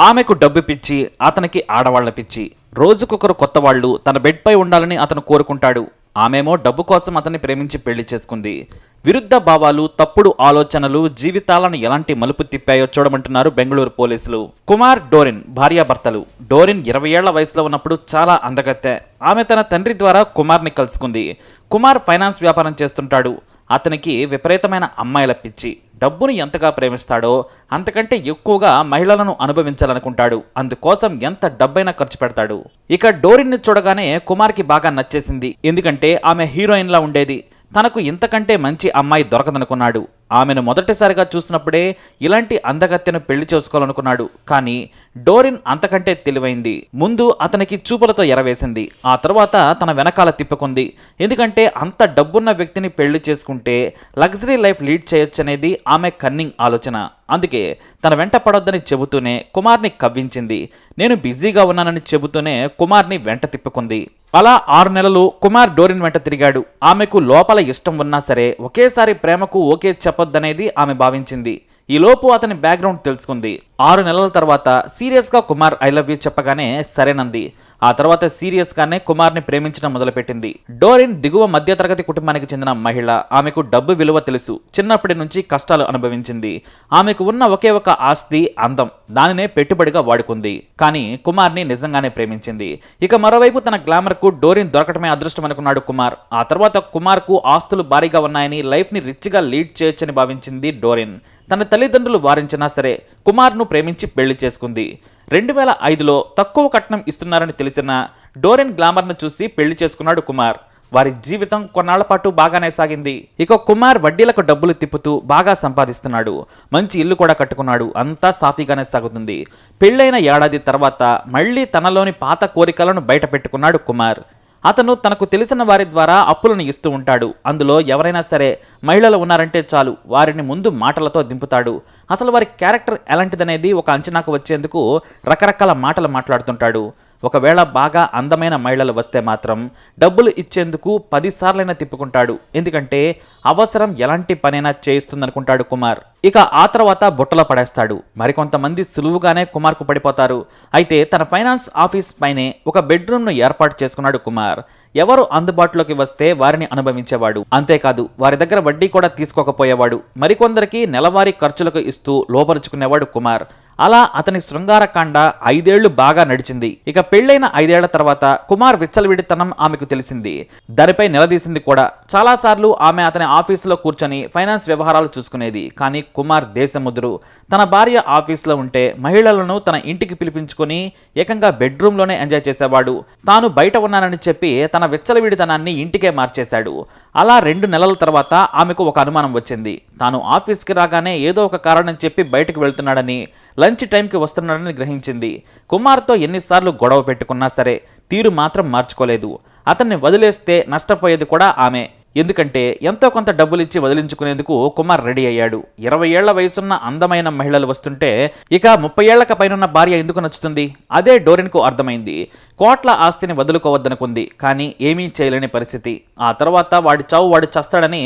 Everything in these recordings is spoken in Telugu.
ఆమెకు డబ్బు పిచ్చి అతనికి ఆడవాళ్ళ పిచ్చి. రోజుకొకరు కొత్త వాళ్ళు తన బెడ్పై ఉండాలని అతను కోరుకుంటాడు. ఆమెమో డబ్బు కోసం అతన్ని ప్రేమించి పెళ్ళి చేసుకుంది. విరుద్ధ భావాలు తప్పుడు ఆలోచనలు జీవితాలను ఎలాంటి మలుపు తిప్పాయో చూడమంటున్నారు బెంగళూరు పోలీసులు. కుమార్ డోరిన్ భార్యాభర్తలు. డోరిన్ ఇరవై ఏళ్ళ వయసులో ఉన్నప్పుడు చాలా అందగత్తె. ఆమె తన తండ్రి ద్వారా కుమార్ని కలుసుకుంది. కుమార్ ఫైనాన్స్ వ్యాపారం చేస్తుంటాడు. అతనికి విపరీతమైన అమ్మాయిల పిచ్చి. డబ్బును ఎంతగా ప్రేమిస్తాడో అంతకంటే ఎక్కువగా మహిళలను అనుభవించాలనుకుంటాడు. అందుకోసం ఎంత డబ్బైనా ఖర్చు పెడతాడు. ఇక డోరిన్ని చూడగానే కుమార్కి బాగా నచ్చేసింది. ఎందుకంటే ఆమె హీరోయిన్లా ఉండేది. తనకు ఇంతకంటే మంచి అమ్మాయి దొరకదనుకున్నాడు. ఆమెను మొదటిసారిగా చూసినప్పుడే ఇలాంటి అందగత్తెను పెళ్ళి చేసుకోవాలనుకున్నాడు. కానీ డోరిన్ అంతకంటే తెలివైంది. ముందు అతనికి చూపులతో ఎరవేసింది. ఆ తర్వాత తన వెనకాల తిప్పుకుంది. ఎందుకంటే అంత డబ్బున్న వ్యక్తిని పెళ్ళి చేసుకుంటే లగ్జరీ లైఫ్ లీడ్ చేయొచ్చనేది ఆమె కన్నింగ్ ఆలోచన. అందుకే తన వెంట పడొద్దని చెబుతూనే కుమార్ని కవ్వించింది. నేను బిజీగా ఉన్నానని చెబుతూనే కుమార్ని వెంట తిప్పుకుంది. అలా ఆరు నెలలు కుమార్ డోరిన్ వెంట తిరిగాడు. ఆమెకు లోపల ఇష్టం ఉన్నా సరే ఒకేసారి ప్రేమకు ఓకే చెప్పొద్దనేది ఆమె భావించింది. ఈలోపు అతని బ్యాక్గ్రౌండ్ తెలుసుకుంది. ఆరు నెలల తర్వాత సీరియస్గా కుమార్ ఐ లవ్ యూ చెప్పగానే సరేనంది. ఆ తర్వాత సీరియస్గానే కుమార్ని ప్రేమించడం మొదలుపెట్టింది. డోరిన్ దిగువ మధ్యతరగతి కుటుంబానికి చెందిన మహిళ. ఆమెకు డబ్బు విలువ తెలుసు. చిన్నప్పటి నుంచి కష్టాలు అనుభవించింది. ఆమెకు ఉన్న ఒకే ఒక ఆస్తి అందం. దానినే పెట్టుబడిగా వాడుకుంది. కానీ కుమార్ని నిజంగానే ప్రేమించింది. ఇక మరోవైపు తన గ్లామర్కు డోరిన్ దొరకటమే అదృష్టం అనుకున్నాడు కుమార్. ఆ తర్వాత కుమార్కు ఆస్తులు భారీగా ఉన్నాయని లైఫ్ని రిచ్గా లీడ్ చేయొచ్చని భావించింది డోరిన్. తన తల్లిదండ్రులు వారించినా సరే కుమార్ను ప్రేమించి పెళ్ళి చేసుకుంది. రెండు వేల ఐదులో తక్కువ కట్నం ఇస్తున్నారని తెలిసిన డోరెన్ గ్లామర్ను చూసి పెళ్ళి చేసుకున్నాడు కుమార్. వారి జీవితం కొన్నాళ్ళ పాటు బాగానే సాగింది. ఇక కుమార్ వడ్డీలకు డబ్బులు తిప్పుతూ బాగా సంపాదిస్తున్నాడు. మంచి ఇల్లు కూడా కట్టుకున్నాడు. అంతా సాఫీగానే సాగుతుంది. పెళ్ళైన ఏడాది తర్వాత మళ్ళీ తనలోని పాత కోరికలను బయట పెట్టుకున్నాడు కుమార్. అతను తనకు తెలిసిన వారి ద్వారా అప్పులను ఇస్తూ ఉంటాడు. అందులో ఎవరైనా సరే మహిళలు ఉన్నారంటే చాలు వారిని ముందు మాటలతో దింపుతాడు. అసలు వారి క్యారెక్టర్ ఎలాంటిదనేది ఒక అంచనాకు వచ్చేందుకు రకరకాల మాటలు మాట్లాడుతుంటాడు. ఒకవేళ బాగా అందమైన మహిళలు వస్తే మాత్రం డబ్బులు ఇచ్చేందుకు పదిసార్లైనా తిప్పుకుంటాడు. ఎందుకంటే అవసరం ఎలాంటి పనైనా చేయిస్తుందనుకుంటాడు కుమార్. ఇక ఆ తర్వాత బుట్టలో పడేస్తాడు. మరికొంతమంది సులువుగానే కుమార్కు పడిపోతారు. అయితే తన ఫైనాన్స్ ఆఫీస్ పైనే ఒక బెడ్రూమ్ను ఏర్పాటు చేసుకున్నాడు కుమార్. ఎవరు అందుబాటులోకి వస్తే వారిని అనుభవించేవాడు. అంతేకాదు వారి దగ్గర వడ్డీ కూడా తీసుకోకపోయేవాడు. మరికొందరికి నెలవారీ ఖర్చులకు ఇస్తూ లోపరుచుకునేవాడు కుమార్. అలా అతని శృంగారకాండ ఐదేళ్ళు బాగా నడిచింది. ఇక పెళ్ళైన ఐదేళ్ళ తర్వాత కుమార్ విచ్చలవిడితనం ఆమెకు తెలిసింది. దానిపై నిలదీసింది కూడా. చాలాసార్లు ఆమె అతని ఆఫీసులో కూర్చొని ఫైనాన్స్ వ్యవహారాలు చూసుకునేది. కానీ కుమార్ దేశముద్రు. తన భార్య ఆఫీసులో ఉంటే మహిళలను తన ఇంటికి పిలిపించుకొని ఏకంగా బెడ్రూమ్లోనే ఎంజాయ్ చేసేవాడు. తాను బయట ఉన్నానని చెప్పి తన విచ్చలవిడితనాన్ని ఇంటికే మార్చేశాడు. అలా రెండు నెలల తర్వాత ఆమెకు ఒక అనుమానం వచ్చింది. తాను ఆఫీస్కి రాగానే ఏదో ఒక కారణం చెప్పి బయటకు వెళ్తున్నాడని లంచ్ టైంకి వస్తున్నాడని గ్రహించింది. కుమార్తో ఎన్నిసార్లు గొడవ పెట్టుకున్నా సరే తీరు మాత్రం మార్చుకోలేదు. అతన్ని వదిలేస్తే నష్టపోయేది కూడా ఆమె. ఎందుకంటే ఎంతో కొంత డబ్బులిచ్చి వదిలించుకునేందుకు కుమార్ రెడీ అయ్యాడు. ఇరవై ఏళ్ళ వయసున్న అందమైన మహిళలు వస్తుంటే ఇక ముప్పై ఏళ్ళకు పైనున్న భార్య ఎందుకు నచ్చుతుంది? అదే డోరిన్కు అర్థమైంది. కోట్ల ఆస్తిని వదులుకోవద్దనుకుంది. కానీ ఏమీ చేయలేని పరిస్థితి. ఆ తర్వాత వాడి చావు వాడు చస్తాడని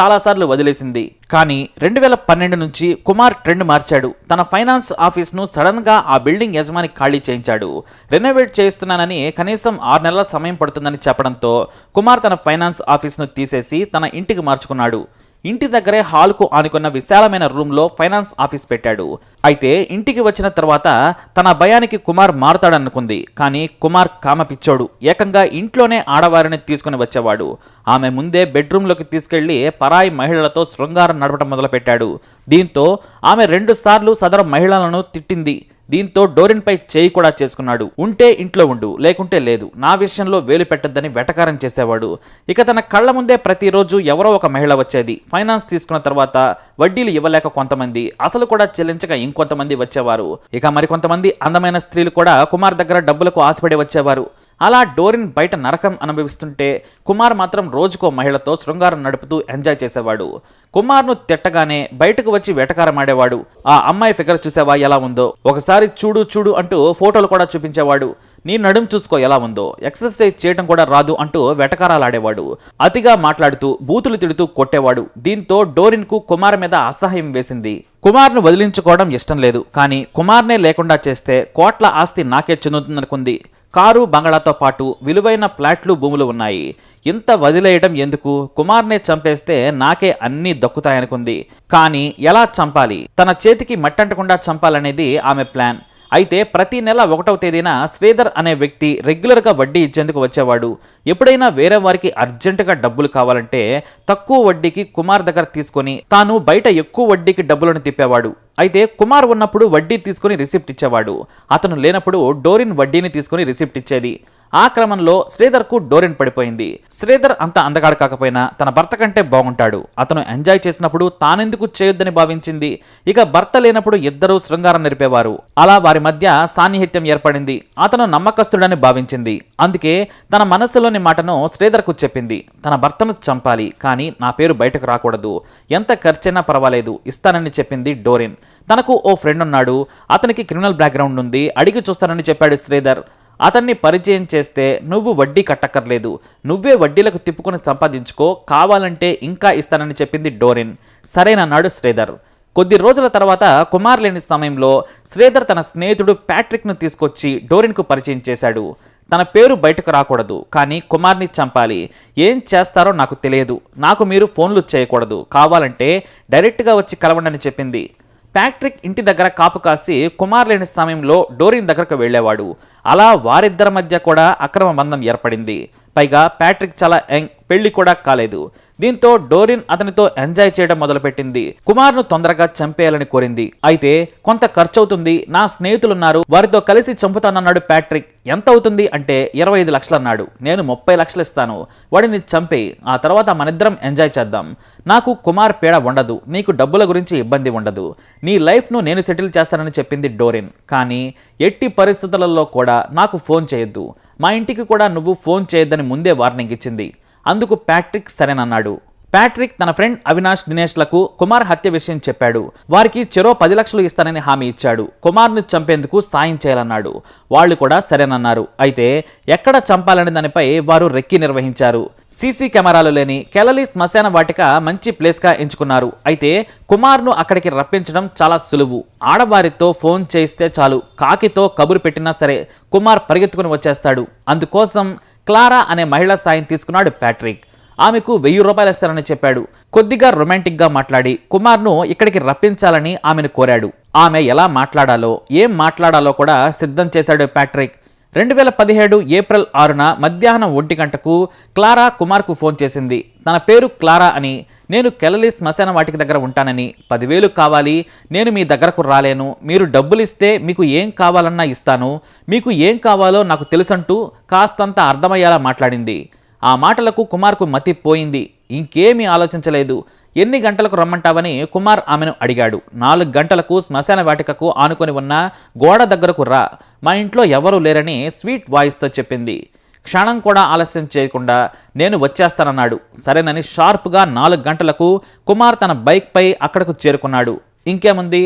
చాలాసార్లు వదిలేసింది. కానీ రెండు వేల పన్నెండు నుంచి కుమార్ ట్రెండ్ మార్చాడు. తన ఫైనాన్స్ ఆఫీస్ను సడన్గా ఆ బిల్డింగ్ యజమాని ఖాళీ చేయించాడు. రెనోవేట్ చేస్తున్నానని కనీసం ఆరు నెలల సమయం పడుతుందని చెప్పడంతో కుమార్ తన ఫైనాన్స్ ఆఫీస్ను తీసేసి తన ఇంటికి మార్చుకున్నాడు. ఇంటి దగ్గరే హాల్కు ఆనుకున్న విశాలమైన రూమ్లో ఫైనాన్స్ ఆఫీస్ పెట్టాడు. అయితే ఇంటికి వచ్చిన తర్వాత తన భయానికి కుమార్ మారుతాడనుకుంది. కానీ కుమార్ కామ పిచ్చోడు. ఏకంగా ఇంట్లోనే ఆడవారిని తీసుకుని వచ్చేవాడు. ఆమె ముందే బెడ్రూమ్లోకి తీసుకెళ్ళి పరాయి మహిళలతో శృంగారం నడపడం మొదలుపెట్టాడు. దీంతో ఆమె రెండుసార్లు సదరు మహిళలను తిట్టింది. దీంతో డోరిన్పై చేయి కూడా చేసుకున్నాడు. ఉంటే ఇంట్లో ఉండు లేకుంటే లేదు. నా విషయంలో వేలు పెట్టద్దని వెటకారం చేసేవాడు. ఇక తన కళ్ళ ముందే ప్రతిరోజు ఎవరో ఒక మహిళ వచ్చేది. ఫైనాన్స్ తీసుకున్న తర్వాత వడ్డీలు ఇవ్వలేక కొంతమంది అసలు కూడా చెల్లించక ఇంకొంతమంది వచ్చేవారు. ఇక మరికొంతమంది అందమైన స్త్రీలు కూడా కుమార్ దగ్గర డబ్బులకు ఆశపడి వచ్చేవారు. అలా డోరిన్ బయట నరకం అనుభవిస్తుంటే కుమార్ మాత్రం రోజుకో మహిళతో శృంగారం నడుపుతూ ఎంజాయ్ చేసేవాడు. కుమార్ను తిట్టగానే బయటకు వచ్చి వేటకారమాడేవాడు. ఆ అమ్మాయి ఫిగర్ చూసావా ఎలా ఉందో? ఒకసారి చూడు చూడు అంటూ ఫోటోలు కూడా చూపించేవాడు. నీ నడుం చూసుకో ఎలా ఉందో. ఎక్సర్సైజ్ చేయడం కూడా రాదు అంటూ వెటకారాలాడేవాడు. అతిగా మాట్లాడుతూ బూతులు తిడుతూ కొట్టేవాడు. దీంతో డోరిన్కు కుమార్ మీద అసహ్యం వేసింది. కుమార్ను వదిలించుకోవడం ఇష్టం లేదు. కానీ కుమార్నే లేకుండా చేస్తే కోట్ల ఆస్తి నాకే చెందుతుందనుకుంది. కారు బంగళాతో పాటు విలువైన ప్లాట్లు భూములు ఉన్నాయి. ఇంత వదిలేయడం ఎందుకు? కుమార్నే చంపేస్తే నాకే అన్నీ దక్కుతాయనుకుంది. కానీ ఎలా చంపాలి? తన చేతికి మట్టంటకుండా చంపాలనేది ఆమె ప్లాన్. అయితే ప్రతి నెల ఒకటవ తేదీన శ్రీధర్ అనే వ్యక్తి రెగ్యులర్గా వడ్డీ ఇచ్చేందుకు వచ్చేవాడు. ఎప్పుడైనా వేరే వారికి అర్జెంటుగా డబ్బులు కావాలంటే తక్కువ వడ్డీకి కుమార్ దగ్గర తీసుకొని తాను బయట ఎక్కువ వడ్డీకి డబ్బులను తిప్పేవాడు. అయితే కుమార్ ఉన్నప్పుడు వడ్డీ తీసుకొని రిసిప్ట్ ఇచ్చేవాడు. అతను లేనప్పుడు డోరిన్ వడ్డీని తీసుకొని రిసిప్ట్ ఇచ్చేది. ఆ క్రమంలో శ్రీధర్కు డోరెన్ పడిపోయింది. శ్రీధర్ అంత అందగాడు కాకపోయినా తన భర్త కంటే బాగుంటాడు. అతను ఎంజాయ్ చేసినప్పుడు తానెందుకు చేయొద్దని భావించింది. ఇక భర్త లేనప్పుడు ఇద్దరూ శృంగారం నిలిపేవారు. అలా వారి మధ్య సాన్నిహిత్యం ఏర్పడింది. అతను నమ్మకస్తుడని భావించింది. అందుకే తన మనసులోని మాటను శ్రీధర్కు చెప్పింది. తన భర్తను చంపాలి కానీ నా పేరు బయటకు రాకూడదు. ఎంత ఖర్చైనా పర్వాలేదు ఇస్తానని చెప్పింది డోరిన్. తనకు ఓ ఫ్రెండ్ ఉన్నాడు. అతనికి క్రిమినల్ బ్యాక్గ్రౌండ్ ఉంది. అడిగి చూస్తానని చెప్పాడు శ్రీధర్. అతన్ని పరిచయం చేస్తే నువ్వు వడ్డీ కట్టక్కర్లేదు. నువ్వే వడ్డీలకు తిప్పుకొని సంపాదించుకో. కావాలంటే ఇంకా ఇస్తానని చెప్పింది డోరిన్. సరేనన్నాడు శ్రీధర్. కొద్ది రోజుల తర్వాత కుమార్ లేని సమయంలో శ్రీధర్ తన స్నేహితుడు ప్యాట్రిక్ను తీసుకొచ్చి డోరిన్కు పరిచయం చేశాడు. తన పేరు బయటకు రాకూడదు కానీ కుమార్ని చంపాలి. ఏం చేస్తారో నాకు తెలియదు. నాకు మీరు ఫోన్లు చేయకూడదు. కావాలంటే డైరెక్ట్గా వచ్చి కలవండని చెప్పింది. ప్యాట్రిక్ ఇంటి దగ్గర కాపు కాసి కుమార్ లేని సమయంలో డోరిన్ దగ్గరకు వెళ్ళేవాడు. అలా వారిద్దరి మధ్య కూడా అక్రమ బంధం ఏర్పడింది. పైగా ప్యాట్రిక్ చాలా యంగ్ పెళ్ళి కూడా కాలేదు. దీంతో డోరిన్ అతనితో ఎంజాయ్ చేయడం మొదలుపెట్టింది. కుమార్ను తొందరగా చంపేయాలని కోరింది. అయితే కొంత ఖర్చవుతుంది నా స్నేహితులున్నారు వారితో కలిసి చంపుతానన్నాడు ప్యాట్రిక్. ఎంత అవుతుంది అంటే ఇరవై ఐదు లక్షలు అన్నాడు నేను ముప్పై లక్షలు ఇస్తాను వాడిని చంపే ఆ తర్వాత మనిద్దరం ఎంజాయ్ చేద్దాం. నాకు కుమార్ పీడ ఉండదు. నీకు డబ్బుల గురించి ఇబ్బంది ఉండదు. నీ లైఫ్ను నేను సెటిల్ చేస్తానని చెప్పింది డోరిన్. కానీ ఎట్టి పరిస్థితులలో కూడా నాకు ఫోన్ చేయొద్దు. మా ఇంటికి కూడా నువ్వు ఫోన్ చేయొద్దని ముందే వార్నింగ్ ఇచ్చింది. అందుకు ప్యాట్రిక్ సరేనన్నాడు. ప్యాట్రిక్ తన ఫ్రెండ్ అవినాష్ దినేష్లకు కుమార్ హత్య విషయం చెప్పాడు. వారికి చెరో పది లక్షలు ఇస్తానని హామీ ఇచ్చాడు. కుమార్ను చంపేందుకు సాయం చేయాలన్నాడు. వాళ్ళు కూడా సరేనన్నారు. అయితే ఎక్కడ చంపాలనే దానిపై వారు రెక్కి నిర్వహించారు. సీసీ కెమెరాలు లేని కెలలి శ్మశాన వాటిక మంచి ప్లేస్గా ఎంచుకున్నారు. అయితే కుమార్ను అక్కడికి రప్పించడం చాలా సులువు. ఆడవారితో ఫోన్ చేయిస్తే చాలు. కాకితో కబురు పెట్టినా సరే కుమార్ పరిగెత్తుకుని వచ్చేస్తాడు. అందుకోసం క్లారా అనే మహిళ సాయం తీసుకున్నాడు ప్యాట్రిక్. ఆమెకు వెయ్యి రూపాయలు ఇస్తానని చెప్పాడు. కొద్దిగా రొమాంటిక్గా మాట్లాడి కుమార్ను ఇక్కడికి రప్పించాలని ఆమెను కోరాడు. ఆమె ఎలా మాట్లాడాలో ఏం మాట్లాడాలో కూడా సిద్ధం చేశాడు ప్యాట్రిక్. రెండు వేల పదిహేడు ఏప్రిల్ ఆరున మధ్యాహ్నం ఒంటి గంటకు క్లారా కుమార్కు ఫోన్ చేసింది. తన పేరు క్లారా అని నేను కెలలి శ్మశాన వాటికి దగ్గర ఉంటానని పదివేలు కావాలి నేను మీ దగ్గరకు రాలేను మీరు డబ్బులు ఇస్తే మీకు ఏం కావాలన్నా ఇస్తాను మీకు ఏం కావాలో నాకు తెలుసంటూ కాస్తంత అర్థమయ్యేలా మాట్లాడింది. ఆ మాటలకు కుమార్కు మతి పోయింది. ఇంకేమీ ఆలోచించలేదు. ఎన్ని గంటలకు రమ్మంటావని కుమార్ ఆమెను అడిగాడు. నాలుగు గంటలకు శ్మశాన వాటికకు ఆనుకొని ఉన్న గోడ దగ్గరకు రా. మా ఇంట్లో ఎవరూ లేరని స్వీట్ వాయిస్తో చెప్పింది. క్షణం కూడా ఆలస్యం చేయకుండా నేను వచ్చేస్తానన్నాడు. సరేనని షార్ప్గా నాలుగు గంటలకు కుమార్ తన బైక్పై అక్కడకు చేరుకున్నాడు. ఇంకేముంది?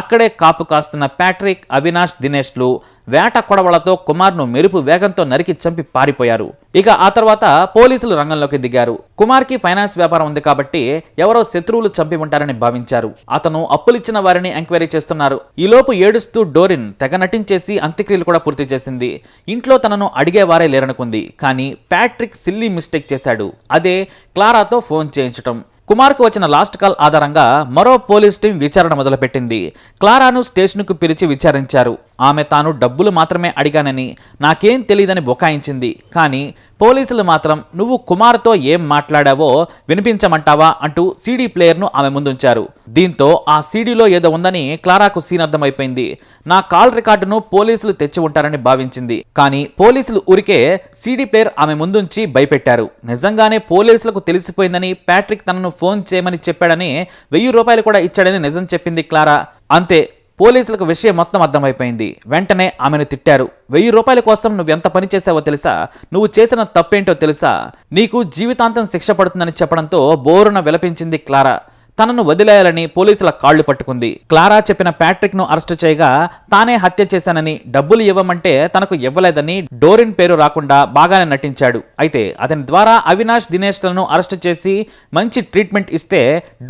అక్కడే కాపు కాస్తున్న ప్యాట్రిక్ అవినాష్ దినేష్లు వేట కొడవలతో కుమార్ను మెరుపు వేగంతో నరికి చంపి పారిపోయారు. ఇక ఆ తర్వాత పోలీసులు రంగంలోకి దిగారు. కుమార్కి ఫైనాన్స్ వ్యాపారం ఉంది కాబట్టి ఎవరో శత్రువులు చంపి ఉంటారని భావించారు. అతను అప్పులిచ్చిన వారిని ఎంక్వైరీ చేస్తున్నారు. ఈలోపు ఏడుస్తూ డోరిన్ తెగ నటించేసి అంత్యక్రియలు కూడా పూర్తి చేసింది. ఇంట్లో తనను అడిగేవారే లేరనుకుంది. కానీ ప్యాట్రిక్ సిల్లీ మిస్టేక్ చేశాడు. అదే క్లారాతో ఫోన్ చేయించటం. కుమార్కు వచ్చిన లాస్ట్ కాల్ ఆధారంగా మరో పోలీస్ టీం విచారణ మొదలుపెట్టింది. క్లారాను స్టేషన్కు పిలిచి విచారించారు. ఆమె తాను డబ్బులు మాత్రమే అడిగానని నాకేం తెలియదని బుకాయించింది. కానీ పోలీసులు మాత్రం నువ్వు కుమార్తో ఏం మాట్లాడావో వినిపించమంటావా అంటూ సీడీ ప్లేయర్ను ఆమె ముందుంచారు. దీంతో ఆ సీడీలో ఏదో ఉందని క్లారాకు సీన్ అర్థమైపోయింది. నా కాల్ రికార్డును పోలీసులు తెచ్చి ఉంటారని భావించింది. కానీ పోలీసులు ఊరికే సీడీ ప్లేయర్ ఆమె ముందుంచి భయపెట్టారు. నిజంగానే పోలీసులకు తెలిసిపోయిందని ప్యాట్రిక్ తనను ఫోన్ చేయమని చెప్పాడని వెయ్యి రూపాయలు కూడా ఇచ్చాడని నిజం చెప్పింది క్లారా. అంతే పోలీసులకు విషయం మొత్తం అర్థమైపోయింది. వెంటనే ఆమెను తిట్టారు. వెయ్యి రూపాయల కోసం నువ్వు ఎంత పని చేసావో తెలుసా? నువ్వు చేసిన తప్పేంటో తెలుసా? నీకు జీవితాంతం శిక్ష పడుతుందని చెప్పడంతో బోరున విలపించింది క్లారా. తనను వదిలేయాలని పోలీసుల కాళ్ళు పట్టుకుంది. క్లారా చెప్పిన ప్యాట్రిక్ను అరెస్టు చేయగా తానే హత్య చేశానని డబ్బులు ఇవ్వమంటే తనకు ఇవ్వలేదని డోరిన్ పేరు రాకుండా బాగానే నటించాడు. అయితే అతని ద్వారా అవినాష్ దినేష్లను అరెస్టు చేసి మంచి ట్రీట్మెంట్ ఇస్తే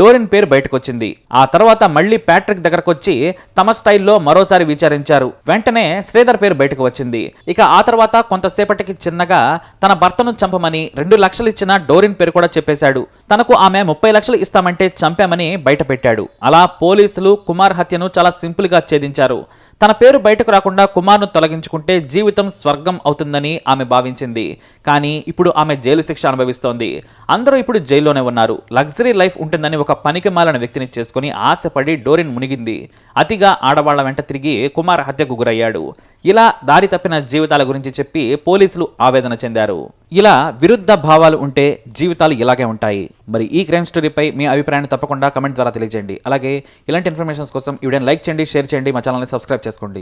డోరిన్ పేరు బయటకొచ్చింది. ఆ తర్వాత మళ్ళీ ప్యాట్రిక్ దగ్గరకొచ్చి తమ స్టైల్లో మరోసారి విచారించారు. వెంటనే శ్రీధర్ పేరు బయటకు వచ్చింది ఇక ఆ తర్వాత కొంతసేపటికి చిన్నగా తన భర్తను చంపమని రెండు లక్షలు ఇచ్చిన డోరిన్ పేరు కూడా చెప్పేశాడు. తనకు ఆమె ముప్పై లక్షలు ఇస్తామంటే చంపామని బయట పెట్టాడు అలా పోలీసులు కుమార్ హత్యను చాలా సింపుల్గా ఛేదించారు. తన పేరు బయటకు రాకుండా కుమార్ను తొలగించుకుంటే జీవితం స్వర్గం అవుతుందని ఆమె భావించింది. కానీ ఇప్పుడు ఆమె జైలు శిక్ష అనుభవిస్తోంది. అందరూ ఇప్పుడు జైల్లోనే ఉన్నారు. లగ్జరీ లైఫ్ ఉంటుందని ఒక పనికి మాలిన వ్యక్తిని చేసుకుని ఆశపడి డోరిన్ మునిగింది. అతిగా ఆడవాళ్ళ వెంట తిరిగి కుమార్ హత్యకు గురయ్యాడు. ఇలా దారి తప్పిన జీవితాల గురించి చెప్పి పోలీసులు ఆవేదన చెందారు. ఇలా విరుద్ధ భావాలు ఉంటే జీవితాలు ఇలాగే ఉంటాయి. మరి ఈ క్రైమ్ స్టోరీపై మీ అభిప్రాయాన్ని తప్పకుండా కమెంట్ ద్వారా తెలియజేయండి. అలాగే ఇలాంటి ఇన్ఫర్మేషన్స్ కోసం ఈ లైక్ చేయండి షేర్ చేయండి మా ఛానల్ని సబ్స్క్రైబ్ చేసుకోండి.